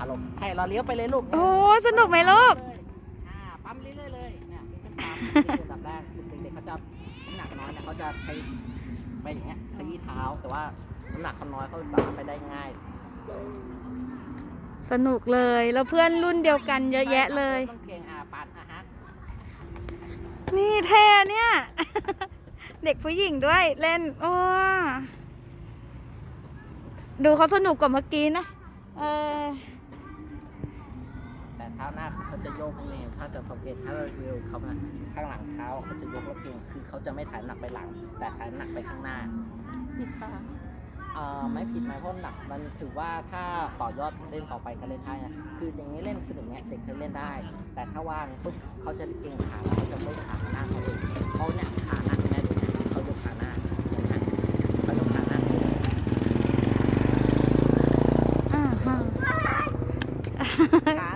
อารมณ์ใช่เราเลี้ยวไปเลยลูกโอ้สนุกไหมลูกอ่าปั๊มเรื่อยๆเลยเนี่ยขึ้นปั๊มนี่คืออันดับแรกเด็กๆเขาจะน้ำหนักน้อยเนี่ยเขาจะใช้ไปอย่างเงี้ยขยี้เท้าแต่ว่าน้ำหนักเขาน้อยเขาสามารถไปได้ง่าย สนุกเลยแล้วเพื่อนรุ่นเดียวกันเยอะแยะเลย ต้องเก่งอาปานอะฮะนี่แท่เนี่ย เด็กผู้หญิงด้วยเล่นโอ้ดูเขาสนุกกว่าเมื่อกี้นะเออแต่ เท้าหน้าเขาจะโยกนี่ถ้าจะสังเกตถ้าเราเร็วเขามาข้างหลังเท้าเขาจะยกแล้วเก่งคือเขาจะไม่ถ่ายน้ำหนักไปหลัง แต่ถ่ายน้ำหนักไปข้างหน้าเอ่อไม่ผิดไหมเพราะหนักมันถือว่าถ้าต่อยอดเล่นต่อไปก็เล่นได้นะคืออย่างนี้เล่นสนุกเนี้ยเด็กจะเล่นได้ แต่ถ้าว่างปุ๊บเขาจะเก่งขาแล้วเขาจะไม่ขาหน้าเขาเองเขาเนี่ยขาหน้าแม่ดูนะเขายกขาหน้าอย่างเงี้ยเขายกขาหน้าอ่าฮะขาห